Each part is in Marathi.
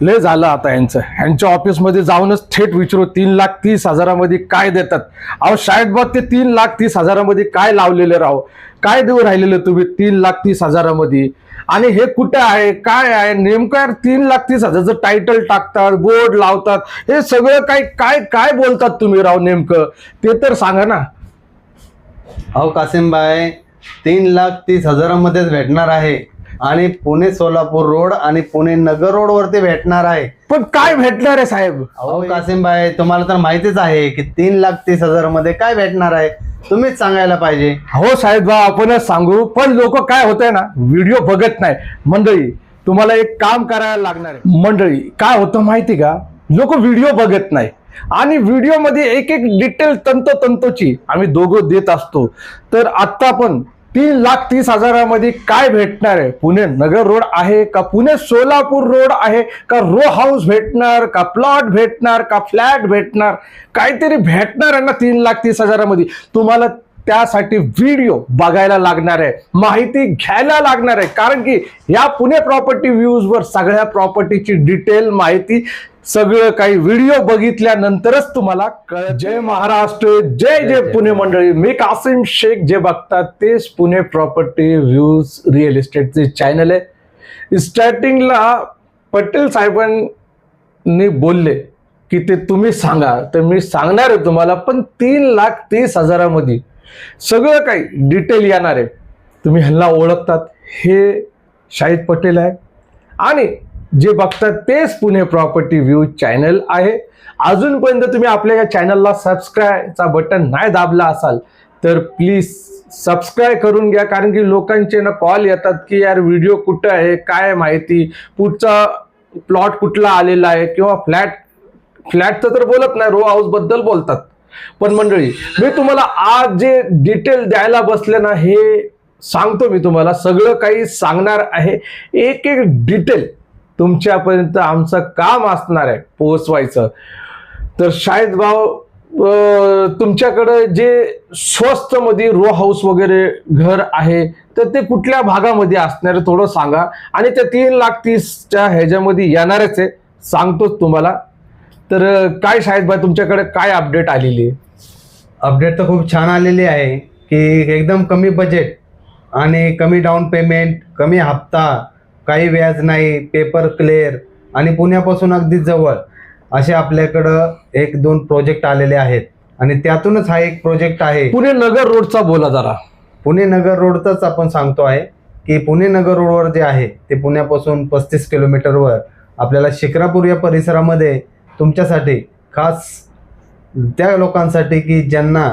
लय झालं आता यांचं. ह्यांच्या ऑफिसमध्ये जाऊनच थेट विचारू तीन लाख तीस हजारामध्ये काय देतात? अहो शाळेत बघ ते तीन लाख तीस हजारामध्ये काय लावलेले राहो काय देऊ राहिलेले तुम्ही तीन लाख तीस हजारामध्ये? आणि हे कुठं आहे? काय आहे? नेमकं यार तीन लाख तीस हजारचं टायटल टाकतात बोर्ड लावतात हे सगळं काय काय काय बोलतात तुम्ही राव नेमकं? ते तर सांगा ना. अहो कासिमबाई तीन लाख तीस हजारामध्येच भेटणार आहे. आणि पुणे सोलापूर रोड आणि पुणे नगर रोड वरती भेटणार आहे. पण काय भेटणार आहे साहेब? अहो कासिमबाई तुम्हाला तर माहितीच आहे की तीन लाख तीस हजारमध्ये काय भेटणार आहे? तुम्हीच सांगायला पाहिजे. हो साहेब बा आपणच सांगू. पण लोक काय होत आहे ना व्हिडिओ बघत नाही. मंडळी तुम्हाला एक काम करायला लागणार आहे. मंडळी काय होतं माहिती का? लोक व्हिडिओ बघत नाही. आणि व्हिडिओमध्ये एक एक डिटेल तंतोतंतोची आम्ही दोघं देत असतो. तर आत्ता पण तीन लाख तीस हजारामध्ये काय भेटणार आहे? पुणे नगर रोड आहे का पुणे सोलापूर रोड आहे का रो हाऊस भेटणार का प्लॉट भेटणार का फ्लॅट भेटणार? काहीतरी भेटणार आहे ना तीन लाख तीस हजारामध्ये. तुम्हाला त्यासाठी व्हिडिओ बघायला लागणार आहे माहिती घ्यायला लागणार आहे. कारण की या पुणे प्रॉपर्टी व्ह्यूजवर सगळ्या प्रॉपर्टीची डिटेल माहिती सगळं काही व्हिडिओ बघितल्यानंतरच तुम्हाला कळ जय महाराष्ट्र जय जय पुणे मंडळी. मी कासिम शेख जे बघतात तेच पुणे प्रॉपर्टी व्ह्यूज रिअल इस्टेटचे चॅनल आहे. स्टार्टिंगला पटेल साहेबांनी बोलले की ते तुम्ही सांगा. तर मी सांगणार आहे तुम्हाला पण तीन लाख तीस हजारामध्ये सगळं काही डिटेल येणार आहे. तुम्ही ह्यांना ओळखतात. हे शाहिद पटेल आहे. आणि जे बघतात तेच पुणे प्रॉपर्टी व्ह्यू चॅनल आहे. अजूनपर्यंत तुम्ही आपल्या या चॅनलला सबस्क्राईबचा बटन नाही दाबला असाल तर प्लीज सबस्क्राईब करून घ्या कारण की लोकांचे ना कॉल येतात की यार व्हिडिओ कुठं आहे काय माहिती पुढचा प्लॉट कुठला आलेला आहे किंवा फ्लॅट फ्लॅटचं तर बोलत नाही रो हाऊसबद्दल बोलतात. पण मंडळी मी तुम्हाला आज जे डिटेल द्यायला बसले ना हे सांगतो मी तुम्हाला सगळं काही सांगणार आहे. एक एक डिटेल तुमच्यापर्यंत आमचं काम असणार आहे पोहोचवायचं. तर शाळेत भाव तुमच्याकडं जे स्वस्त मध्ये रो हाऊस वगैरे घर आहे तर ते कुठल्या भागामध्ये असणार थोडं सांगा. आणि त्या तीन लाख तीसच्या ह्याच्यामध्ये येणारच आहे सांगतोच तुम्हाला. तर काय शाळेत भाई तुमच्याकडे काय अपडेट आलेली आहे? अपडेट तर खूप छान आलेली आहे की एकदम कमी बजेट आणि कमी डाऊन पेमेंट कमी हप्ता काही व्याज नाही पेपर क्लिअर आणि पुण्यापासून अगदी जवळ असे आपल्याकडं एक दोन प्रोजेक्ट आलेले आहेत. आणि त्यातूनच हा एक प्रोजेक्ट आहे. पुणे नगर रोडचा बोला जरा. पुणे नगर रोडचाच आपण सांगतो आहे की पुणे नगर रोडवर जे आहे ते पुण्यापासून पस्तीस किलोमीटरवर आपल्याला शिक्रापूर या परिसरामध्ये तुमच्यासाठी खास त्या लोकांसाठी की ज्यांना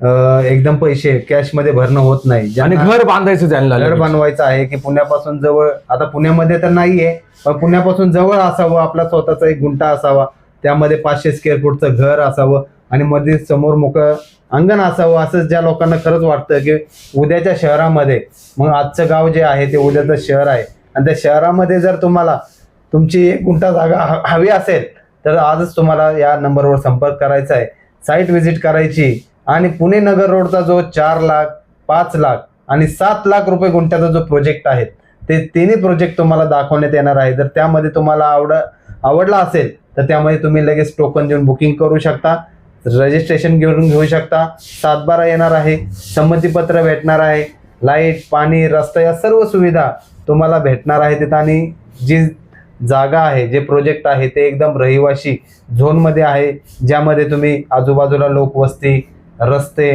अं, एकदम पैसे कॅशमध्ये भरणं होत नाही. आणि ज्यांना घर बांधायचं त्यांना घर बनवायचं आहे की पुण्यापासून जवळ आता पुण्यामध्ये तर नाहीये पण पुण्यापासून जवळ असावं आपला स्वतःचा एक गुंठा असावा. त्यामध्ये पाचशे स्क्वेअर फूटचं घर असावं आणि मध्ये समोर मोकळं अंगण असावं असं ज्या लोकांना खरंच वाटतं की उद्याच्या शहरामध्ये मग आजचं गाव जे आहे ते उद्याचं शहर आहे. आणि त्या शहरामध्ये जर तुम्हाला तुमची एक गुंठा जागा ह- हवी असेल तर आजच तुम्हाला या नंबरवर संपर्क करायचा आहे. साईट व्हिजिट करायची आणि पुणे नगर रोडचा जो चार लाख पाच लाख आणि सात लाख रुपये गुंठ्याचा जो प्रोजेक्ट आहे ते तिन्ही प्रोजेक्ट तुम्हाला दाखवण्यात येणार आहे. जर त्यामध्ये तुम्हाला आवड आवडला असेल तर त्यामध्ये तुम्ही लगेच टोकन देऊन बुकिंग करू शकता. रजिस्ट्रेशन घेऊन घेऊ शकता. सातबारा येणार आहे संमतीपत्र भेटणार आहे. लाइट पाणी रस्ता या सर्व सुविधा तुम्हाला भेटणार आहे तिथं. आणि जी जागा आहे जे प्रोजेक्ट आहे ते एकदम रहिवाशी झोनमध्ये आहे ज्यामध्ये तुम्ही आजूबाजूला लोकवस्ती रस्ते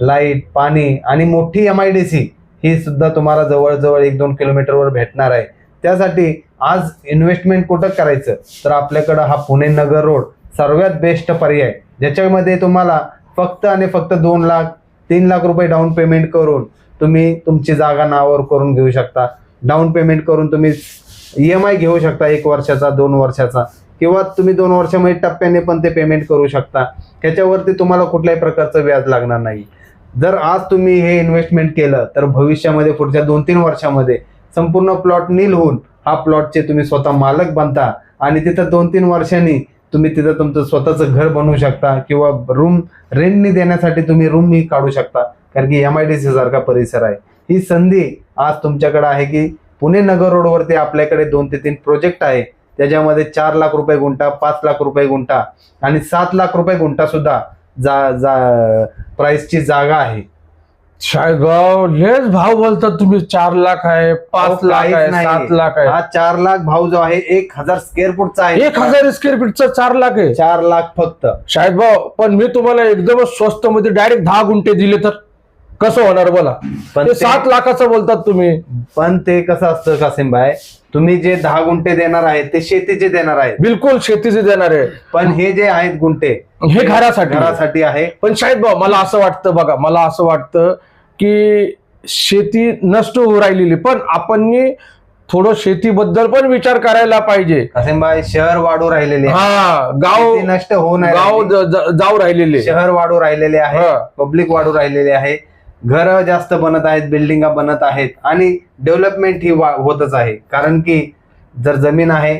लाइट पाणी आणि मोठी एम आय डी सी ही सुद्धा तुम्हाला जवळजवळ एक दोन किलोमीटरवर भेटणार आहे. त्यासाठी आज इन्व्हेस्टमेंट कुठं करायचं? तर आपल्याकडं हा पुणे नगर रोड सर्वात बेस्ट पर्याय. ज्याच्यामध्ये तुम्हाला फक्त आणि फक्त दोन लाख तीन लाख रुपये डाऊन पेमेंट करून तुम्ही तुमची जागा नावावर करून घेऊ शकता. डाऊन पेमेंट करून तुम्ही ई एम आय घेऊ शकता एक वर्षाचा दोन वर्षाचा. किंवा तुम्ही दोन वर्षामध्ये टप्प्याने पण ते पेमेंट करू शकता. त्याच्यावरती तुम्हाला कुठल्याही प्रकारचं व्याज लागणार नाही. जर आज तुम्ही हे इन्व्हेस्टमेंट केलं तर भविष्यामध्ये पुढच्या दोन तीन वर्षामध्ये संपूर्ण प्लॉट नील होऊन हा प्लॉटचे तुम्ही स्वतः मालक बनता आणि तिथं दोन तीन वर्षांनी तुम्ही तिथं तुमचं स्वतःचं घर बनवू शकता किंवा रूम रेंटनी देण्यासाठी तुम्ही रूमही काढू शकता. कारण की एम आय डी सी सारखा परिसर आहे. ही संधी आज तुमच्याकडे आहे की पुणे नगर रोडवरती आपल्याकडे दोन ते तीन प्रोजेक्ट आहे. त्याच्यामध्ये चार लाख रुपये गुंठा पाच लाख रुपये गुंठा आणि सात लाख रुपये गुंठा सुद्धा जा जा प्राइसची जागा आहे. शाळेत भाव लेच भाव बोलतात तुम्ही. चार लाख आहे पाच अहो, लाख काहीच आहे नाही. सात लाख आहे. हा चार लाख भाव जो आहे एक हजार स्क्वेअर फूटचा आहे. एक हजार स्क्वेअर फीटचा चार लाख आहे. चार लाख फक्त. शाळेत भाव पण मी तुम्हाला एकदमच स्वस्त मध्ये डायरेक्ट दहा गुंठे दिले तर कसं होणार बोला? पण ते ते- सात लाखाचं बोलतात तुम्ही. पण ते कसं असतं कासिमबाई? तुम्ही जे दहा गुंठे देणार आहेत ते शेतीचे देणार आहेत बिलकुल शेतीचे देणार आहे. पण हे जे आहेत गुंठे हे घरासाठी. घरासाठी आहे. पण शाहिद भाऊ मला असं वाटतं बघा मला असं वाटतं की शेती नष्ट होऊ राहिलेली पण आपण थोडं शेतीबद्दल पण विचार करायला पाहिजे. कासिमबाई शहर वाढू राहिलेले. हा गाव नष्ट होऊ नाही गाव जाऊ राहिलेले शहर वाढू राहिलेले आहे. पब्लिक वाढू राहिलेले आहे. घरं जास्त बनत आहेत बिल्डिंगा बनत आहेत आणि डेव्हलपमेंट ही वा- होतच आहे. कारण की जर जमीन आहे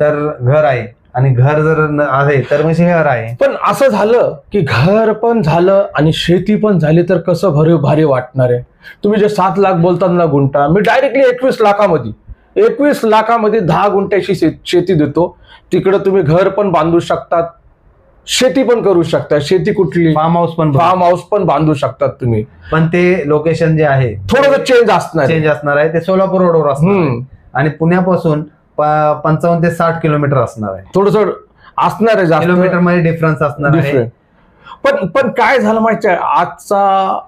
तर घर आहे. आणि घर जर न- आहे तर म्हणजे मग शहर आहे. पण असं झालं की घर पण झालं आणि शेती पण झाली तर कसं भरीव भारी वाटणार आहे? तुम्ही जे सात लाख बोलताना गुंठा मी डायरेक्टली एकवीस लाखामध्ये एकवीस लाखामध्ये दहा गुंठ्याची शे- शेती देतो. तिकडं तुम्ही घर पण बांधू शकतात. शेती पण करू शकता. शेती कुठली? फार्म हाऊस पण फार्म हाऊस पण बांधू शकतात तुम्ही. पण ते लोकेशन जे आहे थोडंसं चेंज असणार. चेंज असणार आहे. ते सोलापूर रोडवर असणार. आणि पुण्यापासून पंचावन्न ते साठ किलोमीटर असणार आहे. थोडस असणार आहे किलोमीटरमध्ये डिफरन्स असणार आहे. पण पण काय झालं माहिती आहे? आजचा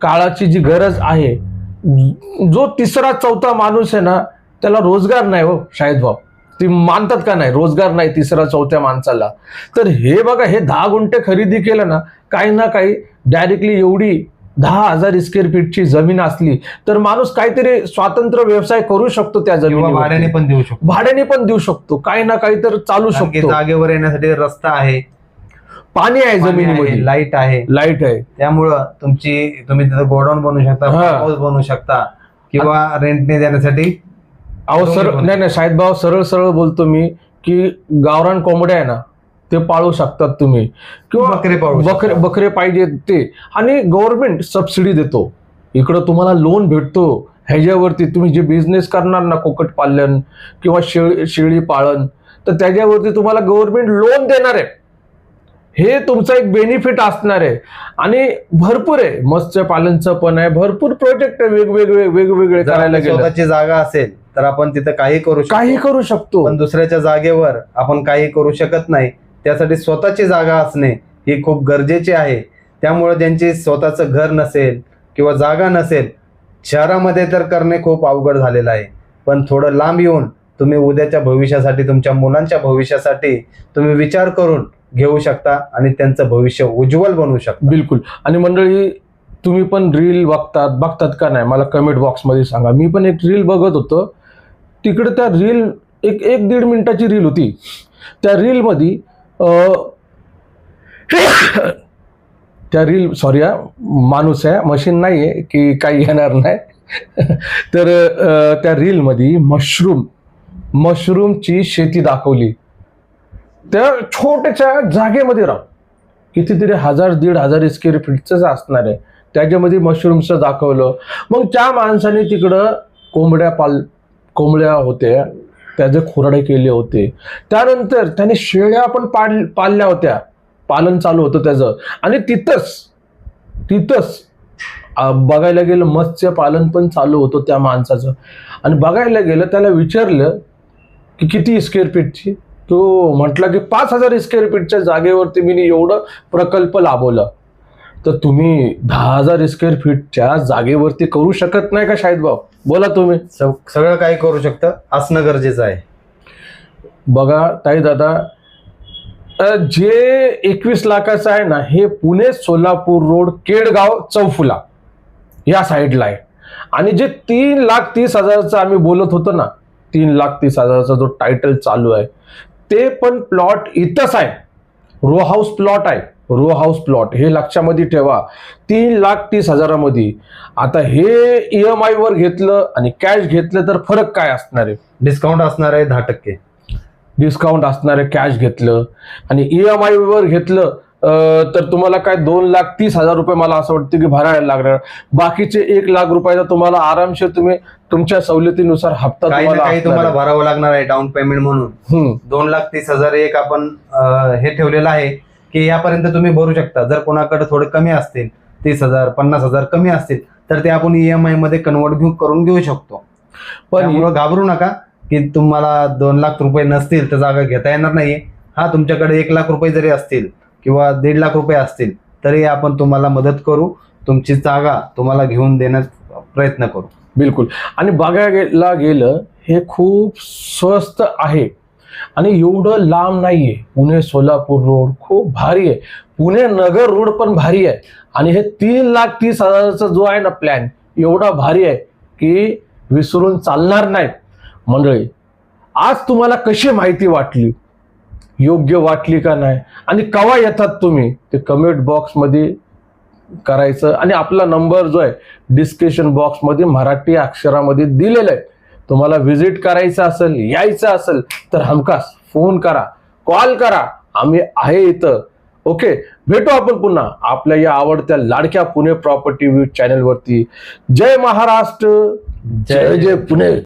काळाची जी गरज आहे जो तिसरा चौथा माणूस आहे ना त्याला रोजगार नाही हो शाहिद भाऊ ती मानतात का नाही? रोजगार नाही तिसरा चौथ्या माणसाला. तर हे बघा हे दहा गुंठे खरेदी केलं ना काही ना काही डायरेक्टली एवढी दहा हजार स्क्वेअर फीटची जमीन असली तर माणूस काहीतरी स्वातंत्र्य व्यवसाय करू शकतो त्या जमिनीवर भाड्याने पण देऊ शकतो. भाड्याने पण देऊ शकतो. काही ना काही तर चालू शकतो. जागेवर येण्यासाठी रस्ता आहे. पाणी आहे जमिनीमध्ये. लाइट आहे. लाइट आहे. त्यामुळं तुमची तुम्ही तिथं गोडाऊन बनवू शकता बनवू शकता किंवा रेंटने देण्यासाठी अहो सर. नाही नाही भाऊ सरळ सरळ बोलतो मी की गावरान कोंबड्या आहे ना ते पाळू शकतात तुम्ही. किंवा बकरे पाळू बकरे. बकरे पाहिजे ते. आणि गव्हर्नमेंट सबसिडी देतो. इकडं तुम्हाला लोन भेटतो. ह्याच्यावरती तुम्ही जे बिझनेस करणार ना कोकट पालन किंवा शेळी शेळी पाळन तर त्याच्यावरती तुम्हाला गव्हर्नमेंट लोन देणार आहे. हे तुमचं एक बेनिफिट असणार आहे. आणि भरपूर आहे. मत्स्यपालनचं पण आहे. भरपूर प्रोजेक्ट आहे. वेगवेगळे वेगवेगळे करायला गेलं. जागा असेल तर आपण तिथं काही करू शकतो. काही करू शकतो. पण दुसऱ्याच्या जागेवर आपण काही करू शकत नाही. त्यासाठी स्वतःची जागा असणे ही खूप गरजेची आहे. त्यामुळे ज्यांची स्वतःचं घर नसेल किंवा जागा नसेल शहरामध्ये तर करणे खूप अवघड झालेलं आहे. पण थोडं लांब येऊन तुम्ही उद्याच्या भविष्यासाठी तुमच्या मुलांच्या भविष्यासाठी तुम्ही विचार करून घेऊ शकता आणि त्यांचं भविष्य उज्ज्वल बनवू शकता. बिलकुल. आणि मंडळी तुम्ही पण रील बघतात. बघतात का नाही? मला कमेंट बॉक्समध्ये सांगा. मी पण एक रील बघत होतो. तिकडे त्या रील एक एक दीड मिनिटाची रील होती. त्या रीलमध्ये त्या रील सॉरी हा माणूस आहे मशीन नाही आहे की काही येणार नाही. तर त्या रीलमध्ये मशरूम मशरूमची शेती दाखवली. त्या छोट्याशा जागेमध्ये राहून कितीतरी हजार दीड हजार स्क्वेअर फीटचंच असणार आहे. त्याच्यामध्ये मशरूमचं दाखवलं. मग त्या माणसाने तिकडं कोंबड्या पाल कोंबड्या होत्या त्याचे खुराडे केले होते. त्यानंतर त्याने शेळ्या पण पाल पाळल्या होत्या. पालन चालू होतं त्याचं. आणि तिथंच तिथंच बघायला गेलं मत्स्य पालन पण चालू होतं त्या माणसाचं. आणि बघायला गेलं त्याला विचारलं की किती स्क्वेअर फीटची तो म्हटला की पाच हजार स्क्वेअर फीटच्या जागेवरती मी एवढं प्रकल्प लाभवलं. तर तुम्ही दहा हजार स्क्वेअर फीटच्या जागेवरती करू शकत नाही का शाहिद भाऊ? बोला तुम्ही. सग- सगळं काही करू शकतं. असणं गरजेचं आहे. बघा ताई दादा अ, जे एकवीस लाखाचं आहे ना हे पुणे सोलापूर रोड केडगाव चौफुला या साईडला आहे. आणि जे तीन लाख तीस हजारचं आम्ही बोलत होतो ना तीन लाख तीस हजाराचा जो टायटल चालू आहे ते पण प्लॉट इथंच आहे. रो हाऊस प्लॉट आहे. रो हाऊस प्लॉट हे लक्षामध्ये ठेवा. तीन लाख तीस हजारामध्ये. आता हे ई एम आयवर घेतलं आणि कॅश घेतलं तर फरक काय असणार आहे? डिस्काउंट असणार आहे दहा टक्के. डिस्काउंट असणारे कॅश घेतलं. आणि ई एम आयवर घेतलं तर तुम्हाला काय दोन लाख तीस हजार रुपये मला असं वाटतं की भरायला लागणार. बाकीचे एक लाख रुपयाचा तुम्हाला आरामशीर तुम्ही तुमच्या सवलतीनुसार हप्ता काही ना तुम्हाला काही असणार तुम्हाला आहे. भरावं लागणार आहे डाऊन पेमेंट म्हणून. दोन लाख तीस हजार एक आपण हे ठेवलेलं आहे. की यापर्यंत तुम्ही भरू शकता. जर कोणाकडे थोडे कमी असतील तीस हजार पन्नास हजार कमी असतील तर ते आपण ईएमआयमध्ये कन्वर्ट घेऊ करून घेऊ शकतो. पण घाबरू नका की तुम्हाला दोन लाख रुपये नसतील तर जागा घेता येणार नाहीये. हा तुमच्याकडे एक लाख रुपये जरी असतील किंवा दीड लाख रुपये असतील तरी आपण तुम्हाला मदत करू. तुमची जागा तुम्हाला घेऊन देण्यास प्रयत्न करू. बिलकुल. आणि बघायला गेलं हे खूप स्वस्त आहे. आणि एवढं लांब नाहीये. पुणे सोलापूर रोड खूप भारी आहे. पुणे नगर रोड पण भारी आहे. आणि हे तीन लाख तीस हजाराचा जो आहे ना प्लॅन एवढा भारी आहे की विसरून चालणार नाही मंडळी आज तुम्हाला कशी माहिती वाटली? योग्य वाटली का नाही? आणि कवा येतात तुम्ही? ते कमेंट बॉक्समध्ये करायचं. आणि आपला नंबर जो आहे डिस्क्रिप्शन बॉक्समध्ये मराठी अक्षरामध्ये दिलेला आहे. तुम्हाला व्हिजिट करायचं असेल यायचं असेल तर हमखास फोन करा कॉल करा. आम्ही आहे इथं. ओके? भेटू आपण पुन्हा आपल्या या आवडत्या लाडक्या पुणे प्रॉपर्टी व्ह्यू चॅनलवरती. जय महाराष्ट्र. जय जय पुणे.